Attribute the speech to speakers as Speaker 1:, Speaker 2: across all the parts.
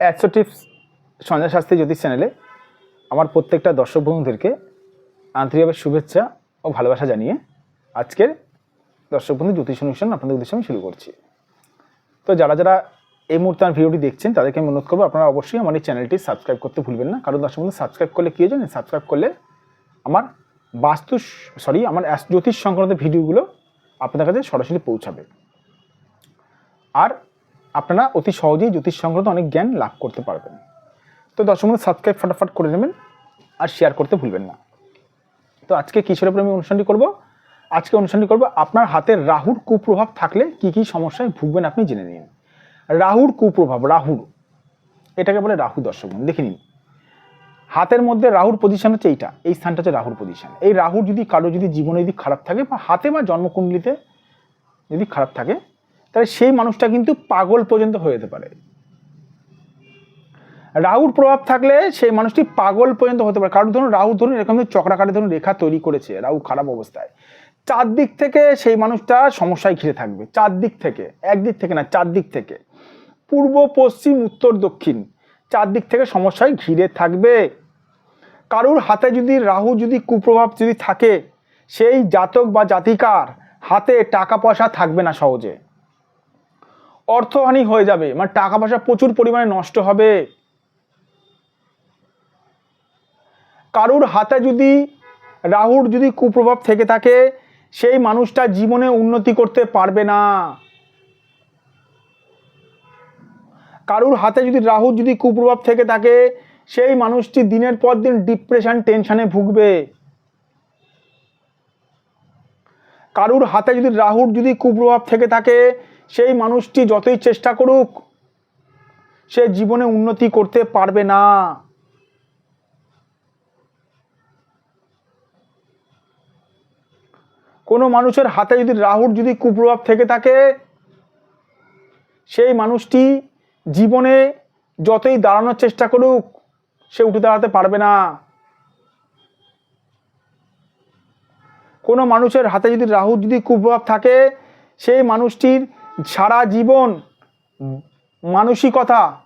Speaker 1: অ্যাডসো tips Sanjay Shastri জ্যোতিষ চ্যানেলে আমার প্রত্যেকটা দর্শক বন্ধুদেরকে আন্তরিকভাবে শুভেচ্ছা ও ভালোবাসা জানিয়ে আজকের দর্শক বন্ধু জ্যোতিষ অনুষ্ঠান আপনাদের উদ্দেশ্যে আমি শুরু করছি। তো যারা যারা এই মুহূর্তে আমার ভিডিওটি দেখছেন, তাদেরকে আমি অনুরোধ করব আপনারা অবশ্যই আমার এই চ্যানেলটি সাবস্ক্রাইব করতে ভুলবেন না। কারণ দর্শক বন্ধু, সাবস্ক্রাইব করলে কী জানেন? সাবস্ক্রাইব করলে আমার বাস্তু, সরি, আমার জ্যোতিষ সংক্রান্ত ভিডিওগুলো আপনাদের কাছে সরাসরি পৌঁছাবে। আর আপনারা অতি সহজেই জ্যোতিষ সংক্রান্ত অনেক জ্ঞান লাভ করতে পারবেন। তো দর্শক সাবস্ক্রাইব ফটাফট করে নেবেন আর শেয়ার করতে ভুলবেন না। তো আজকে কিসের উপরে আমি অনুষ্ঠানটি করব। আজকে অনুষ্ঠানটি করব আপনার হাতের রাহুর কুপ্রভাব থাকলে কি কি সমস্যায় ভুগবেন আপনি জেনে নিন। রাহুর কুপ্রভাব রাহুর এটাকে বলে রাহু দর্শক দেখে নিন। হাতের মধ্যে রাহুর পজিশন হচ্ছে এইটা, এই স্থানটা হচ্ছে রাহুর পজিশন এই রাহুর যদি কারও যদি জীবনে যদি খারাপ থাকে বা হাতে বা জন্মকুণ্ডলিতে যদি খারাপ থাকে তাহলে সেই মানুষটা কিন্তু পাগল পর্যন্ত হয়ে যেতে পারে। রাহুর প্রভাব থাকলে সেই মানুষটি পাগল পর্যন্ত হতে পারে। কারণ ধরুন, রাহু ধরুন এরকম চক্রাকারে ধরুন রেখা তৈরি করেছে, রাহু খারাপ অবস্থায়। চারদিক থেকে সেই মানুষটা সমস্যায় ঘিরে থাকবে। চারদিক থেকে, একদিক থেকে না, চারদিক থেকে। পূর্ব, পশ্চিম, উত্তর, দক্ষিণ, চারদিক থেকে সমস্যায় ঘিরে থাকবে। কারুর হাতে যদি, রাহু যদি কুপ্রভাব যদি থাকে, সেই জাতক বা জাতিকার হাতে টাকা পয়সা থাকবে না সহজে। অর্থহানি হয়ে যাবে। মানে টাকা পয়সা প্রচুর পরিমাণে নষ্ট হবে। কারুর হাতে যদি, রাহুর যদি কুপ্রভাব থেকে থাকে, সেই মানুষটা জীবনে উন্নতি করতে পারবে না। কারুর হাতে যদি, রাহুর যদি কুপ্রভাব থেকে থাকে, সেই মানুষটি দিনের পর দিন ডিপ্রেশন, টেনশনে ভুগবে। কারুর হাতে যদি, রাহুর যদি কুপ্রভাব থেকে থাকে সেই মানুষটি যতই চেষ্টা করুক, সে জীবনে উন্নতি করতে পারবে না। কোনো মানুষের হাতে যদি রাহুর যদি কুপ্রভাব থেকে থাকে, সেই মানুষটি জীবনে যতই দাঁড়ানোর চেষ্টা করুক, সে উঠে দাঁড়াতে পারবে না। কোনো মানুষের হাতে যদি রাহুর যদি কুপ্রভাব থাকে, সেই মানুষটির সারা জীবন মানসিকতা,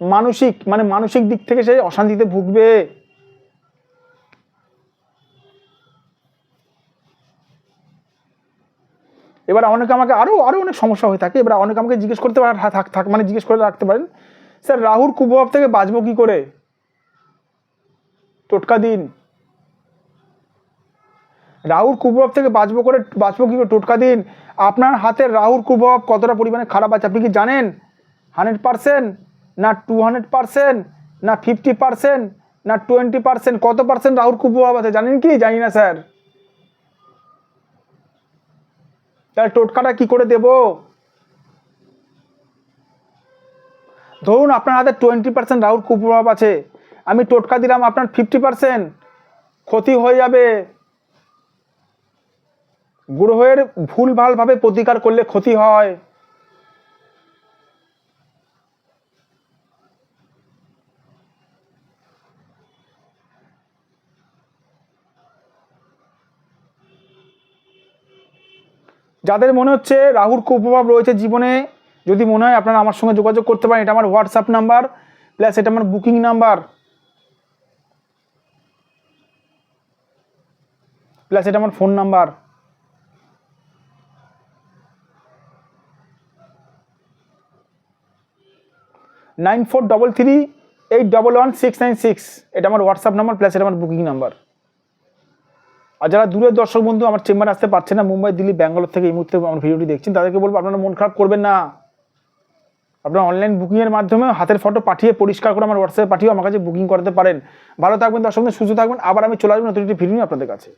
Speaker 1: মানসিক মানে মানসিক দিক থেকে সে অশান্তিতে ভুগবে। এবার অনেকে আমাকে আরও আরও অনেক সমস্যা হয়ে থাকে। এবার অনেকে আমাকে জিজ্ঞেস করতে পারে মানে জিজ্ঞেস করে রাখতে পারেন, স্যার, রাহুর কুপ্রভাব থেকে বাঁচবো কী করে? টোটকা দিন। রাহুর কুপ্রভাব থেকে বাঁচবো করে, বাঁচবো কী করে? টোটকা দিন। আপনার হাতের রাহুর কুপ্রভাব কতটা পরিমাণে খারাপ আছে, আপনি কি জানেন? হান্ড্রেড পারসেন্ট না টু হান্ড্রেড পারসেন্ট, না ফিফটি পারসেন্ট, না টোয়েন্টি পারসেন্ট, কত পার্সেন্ট রাহুর কুপ্রভাব আছে জানেন কি? জানি না, স্যার। তাহলে টোটকাটা কি করে দেব? ধরুন আপনার হাতে টোয়েন্টি পার্সেন্ট রাহুর কুপ্রভাব আছে, আমি টোটকা দিলাম, আপনার ফিফটি পার্সেন্ট ক্ষতি হয়ে যাবে। গ্রহের ভুলভালভাবে প্রতিকার করলে ক্ষতি হয়। যাদের মনে হচ্ছে রাহুর কুপ্রভাব রয়েছে জীবনে, যদি মনে হয় আপনারা আমার সঙ্গে যোগাযোগ করতে পারেন, এটা আমার হোয়াটসঅ্যাপ নাম্বার প্লাস এটা আমার বুকিং নাম্বার প্লাস এটা আমার phone number nine four double three eight double one six nine six. এটা আমার হোয়াটসঅ্যাপ নাম্বার প্লাস এটা আমার বুকিং নাম্বার আর যারা দূরের দর্শক বন্ধু, আমার চেম্বারে আসতে পারছে না, মুম্বাই, দিল্লি, ব্যাঙ্গালোর থেকে এই মুহূর্তে আমার ভিডিওটি দেখছেন তাদেরকে বলব আপনারা মন খারাপ করবেন না। আপনারা অনলাইন বুকিংয়ের মাধ্যমে হাতের ফটো পাঠিয়ে পরিষ্কার করে আমার হোয়াটসঅ্যাপে পাঠিয়ে আমার কাছে বুকিং করাতে পারেন। ভালো থাকবেন, দর্শক সুস্থ থাকবেন। আবার আমি চলে আসব নতুন একটি ভিডিও নিয়ে আপনাদের কাছে।